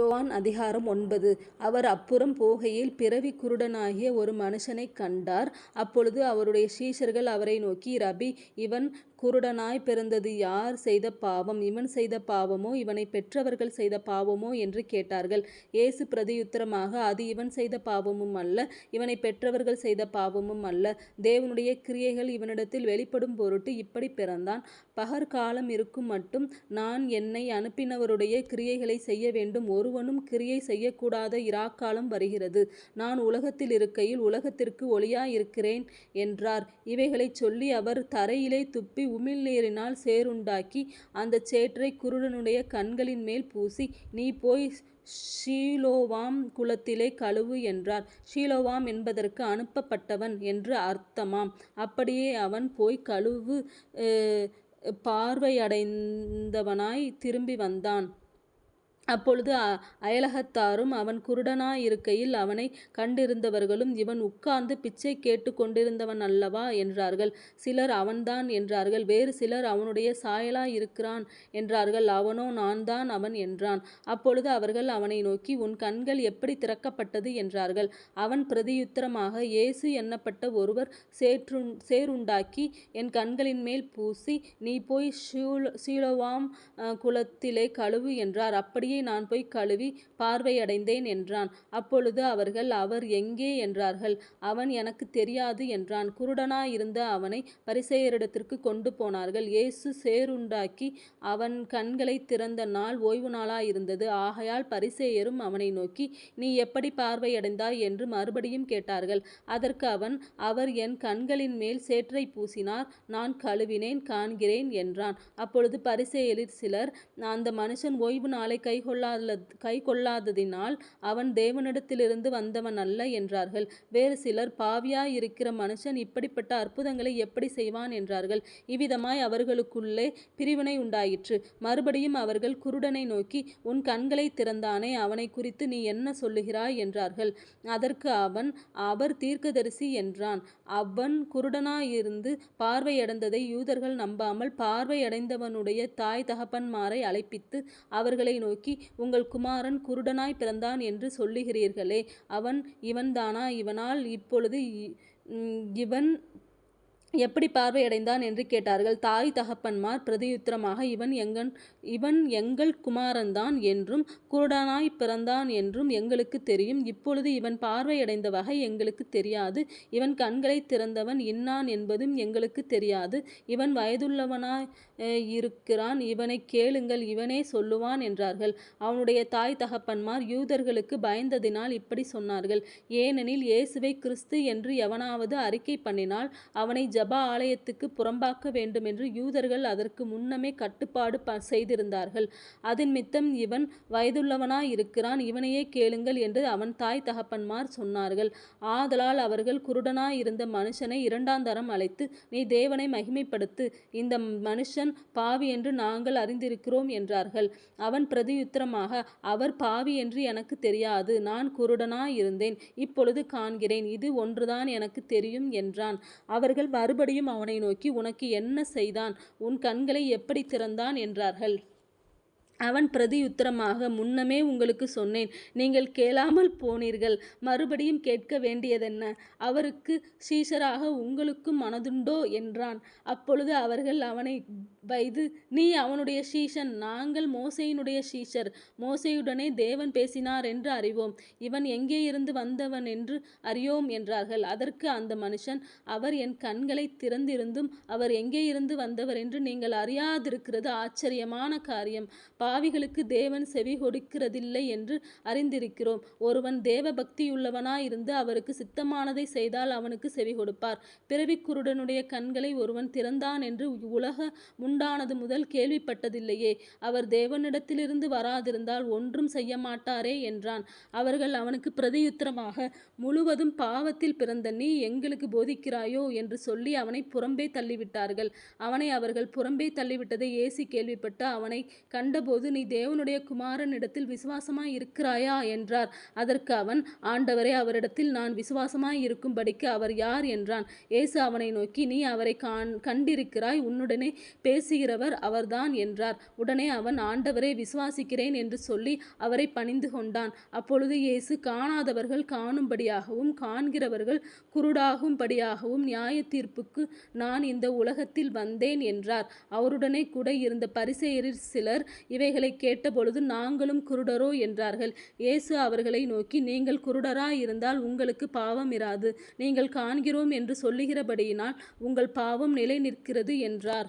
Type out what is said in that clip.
யோவான் அதிகாரம் ஒன்பது அவர் அப்புறம் போகையில் பிறவி குருடனாகிய ஒரு மனுஷனை கண்டார். அப்பொழுது அவருடைய சீஷர்கள் அவரை நோக்கி ரபி இவன் குருடனாய் பிறந்தது யார் செய்த பாவம்? இவன் செய்த பாவமோ இவனை பெற்றவர்கள் செய்த பாவமோ? என்று கேட்டார்கள். இயேசு பிரதியுத்தரமாக அது இவன் செய்த பாவமும் அல்ல இவனை பெற்றவர்கள் செய்த பாவமும் அல்ல தேவனுடைய கிரியைகள் இவனிடத்தில் வெளிப்படும் பொருட்டு இப்படி பிறந்தான். பகற்காலம் இருக்குமட்டும் நான் என்னை அனுப்பினவருடைய கிரியைகளை செய்ய வேண்டும் ஒருவனும் கிரியை செய்யக்கூடாத இராக்காலம் வருகிறது. நான் உலகத்தில் இருக்கையில் உலகத்திற்கு ஒளியாயிருக்கிறேன் என்றார். இவைகளைச் சொல்லி அவர் தரையிலே துப்பி உமிழ்நீரினால் சேறுண்டாக்கி அந்தச் சேற்றைக் குருடனுடைய கண்களின் மேல் பூசி நீ போய் ஷீலோவாம் குளத்திலே கழுவு என்றார். ஷீலோவாம் என்பதற்கு அனுப்பப்பட்டவன் என்று அர்த்தமாம். அப்படியே அவன் போய் கழுவு பார்வையடைந்தவனாய் திரும்பி வந்தான். அப்பொழுது அயலகத்தாரும் அவன் குருடனாயிருக்கையில் அவனை கண்டிருந்தவர்களும் இவன் உட்கார்ந்து பிச்சை கேட்டு கொண்டிருந்தவன் அல்லவா? என்றார்கள். சிலர் அவன்தான் என்றார்கள். வேறு சிலர் அவனுடைய சாயலாயிருக்கிறான் என்றார்கள். அவனோ நான் தான் அவன் என்றான். அப்பொழுது அவர்கள் அவனை நோக்கி உன் கண்கள் எப்படி திறக்கப்பட்டது? என்றார்கள். அவன் பிரதியுத்தரமாக இயேசு என்னப்பட்ட ஒருவர் சேறுண்டாக்கி என் கண்களின் மேல் பூசி நீ போய் சீலோவாம் குலத்திலே கழுவு என்றார். அப்படியே நான் போய் கழுவி பார்வையடைந்தேன் என்றான். அப்பொழுது அவர்கள் அவர் எங்கே? என்றார்கள். அவன் எனக்குத் தெரியாது என்றான். குருடனாயிருந்த அவனை பரிசெயரிடத்திற்கு கொண்டு போனார்கள். இயேசு சேருண்டாக்கி அவன் கண்களைத் திறந்த நாள் ஓய்வு நாளாயிருந்தது. ஆகையால் பரிசேயரும் அவனை நோக்கி நீ எப்படி பார்வையடைந்தாய்? என்று மறுபடியும் கேட்டார்கள். அதற்கு அவன் அவர் என் கண்களின் மேல் சேற்றைப் பூசினார் நான் கழுவினேன் காண்கிறேன் என்றான். அப்பொழுது பரிசெயலில் சிலர் அந்த மனுஷன் ஓய்வு கொள்ளாத கை கொள்ளாததினால் அவன் தேவனிடத்திலிருந்து வந்தவன் அல்ல என்றார்கள். வேறு சிலர் பாவியாயிருக்கிற மனுஷன் இப்படிப்பட்ட அற்புதங்களை எப்படி செய்வான்? என்றார்கள். இவ்விதமாய் அவர்களுக்குள்ளே பிரிவினை உண்டாயிற்று. மறுபடியும் அவர்கள் குருடனை நோக்கி உன் கண்களை திறந்தானே அவனைக் குறித்து நீ என்ன சொல்லுகிறாய்? என்றார்கள். அதற்கு அவன் அவர் தீர்க்கதரிசி என்றான். அவன் குருடனாயிருந்து பார்வையடைந்ததை யூதர்கள் நம்பாமல் பார்வையடைந்தவனுடைய தாய் தகப்பன்மாரை அழைப்பித்து அவர்களை நோக்கி உங்கள் குமாரன் குருடனாய் பிறந்தான் என்று சொல்லுகிறீர்களே அவன் இவன்தானா? இவனால் இப்பொழுது இவன் எப்படி பார்வையடைந்தான்? என்று கேட்டார்கள். தாய் தகப்பன்மார் பிரதியுத்திரமாக இவன் எங்கன் இவன் எங்கள் குமாரன்தான் என்றும் குருடனாய் பிறந்தான் என்றும் எங்களுக்குத் தெரியும். இப்பொழுது இவன் பார்வையடைந்த வகை எங்களுக்குத் தெரியாது. இவன் கண்களைத் திறந்தவன் இன்னான் என்பதும் எங்களுக்குத் தெரியாது. இவன் வயதுள்ளவனாய் இருக்கிறான் இவனைக் கேளுங்கள் இவனே சொல்லுவான் என்றார்கள். அவனுடைய தாய் தகப்பன்மார் யூதர்களுக்கு பயந்ததினால் இப்படி சொன்னார்கள். ஏனெனில் இயேசுவை கிறிஸ்து என்று எவனாவது அறிக்கை பண்ணினால் அவனை ஜெப ஆலயத்துக்கு புறம்பாக்க வேண்டுமென்று யூதர்கள் அதற்கு முன்னமே கட்டுப்பாடு செய்திருந்தார்கள். அதினிமித்தம் இவன் வயதுள்ளவனாயிருக்கிறான் இவனையே கேளுங்கள் என்று அவன் தாய் தகப்பன்மார் சொன்னார்கள். ஆதலால் அவர்கள் குருடனாயிருந்த மனுஷனை இரண்டாந்தரம் அழைத்து நீ தேவனை மகிமைப்படுத்து இந்த மனுஷன் பாவி என்று நாங்கள் அறிந்திருக்கிறோம் என்றார்கள். அவன் பிரதியுத்தரமாக அவர் பாவி என்று எனக்கு தெரியாது. நான் குருடனாயிருந்தேன் இப்பொழுது காண்கிறேன் இது ஒன்றுதான் எனக்கு தெரியும் என்றான். அவர்கள் மறுபடியும் அவனை நோக்கி உனக்கு என்ன செய்தான்? உன் கண்களை எப்படித் திறந்தான்? என்றார்கள். அவன் பிரதியுத்தரமாக முன்னமே உங்களுக்கு சொன்னேன் நீங்கள் கேளாமல் போனீர்கள். மறுபடியும் கேட்க வேண்டியதென்ன? அவருக்கு சீஷராக உங்களுக்கும் மனதுண்டோ? என்றான். அப்பொழுது அவர்கள் அவனை வைது நீ அவனுடைய சீஷன் நாங்கள் மோசையினுடைய சீஷர் மோசையுடனே தேவன் பேசினார் என்று அறிவோம். இவன் எங்கேயிருந்து வந்தவனென்று அறியோம் என்றார்கள். அதற்கு அந்த மனுஷன் அவர் என் கண்களை திறந்திருந்தும் அவர் எங்கேயிருந்து வந்தவரென்று நீங்கள் அறியாதிருக்கிறது ஆச்சரியமான காரியம். பாவிகளுக்கு தேவன் செவி கொடுக்கிறதில்லை என்று அறிந்திருக்கிறோம். ஒருவன் தேவபக்தியுள்ளவனாயிருந்து அவருக்கு சித்தமானதை செய்தால் அவனுக்கு செவி கொடுப்பார் பிறவிக்குருடனுடைய கண்களை ஒருவன் திறந்தான் என்று உலக உண்டானது முதல் கேள்விப்பட்டதில்லையே. அவர் தேவனிடத்திலிருந்து வராதிருந்தால் ஒன்றும் செய்ய மாட்டாரே என்றான். அவர்கள் அவனுக்கு பிரதியுத்தரமாக முழுவதும் பாவத்தில் பிறந்த நீ எங்களுக்கு போதிக்கிறாயோ? என்று சொல்லி அவனை புறம்பே தள்ளிவிட்டார்கள். அவனை அவர்கள் புறம்பே தள்ளிவிட்டதை ஏசி கேள்விப்பட்டு அவனை கண்டபோது நீ தேவனுடைய குமாரனிடத்தில் விசுவாசமாயிருக்கிறாயா? என்றார். அதற்கு அவன் ஆண்டவரே அவரிடத்தில் நான் விசுவாசமாயிருக்கும்படிக்கு அவர் யார்? என்றான். ஏசு அவனை நோக்கி நீ அவரைக் கண்டிருக்கிறாய் உன்னுடனே பேசுகிறவர் அவர்தான் என்றார் உடனே அவன் ஆண்டவரை விசுவாசிக்கிறேன் என்று சொல்லி அவரை பணிந்து கொண்டான் அப்பொழுது இயேசு காணாதவர்கள் காணும்படியாகவும் காண்கிறவர்கள் குருடாகும்படியாகவும் நியாய தீர்ப்புக்கு நான் இந்த உலகத்தில் வந்தேன் என்றார் அவருடனே கூட இருந்த பரிசெயரில் சிலர் இவை இவைகளை கேட்டபொழுது நாங்களும் குருடரோ என்றார்கள். இயேசு அவர்களை நோக்கி நீங்கள் குருடரா இருந்தால் உங்களுக்கு பாவம் இராது. நீங்கள் காண்கிறோம் என்று சொல்லுகிறபடியினால் உங்கள் பாவம் நிலை நிற்கிறது என்றார்.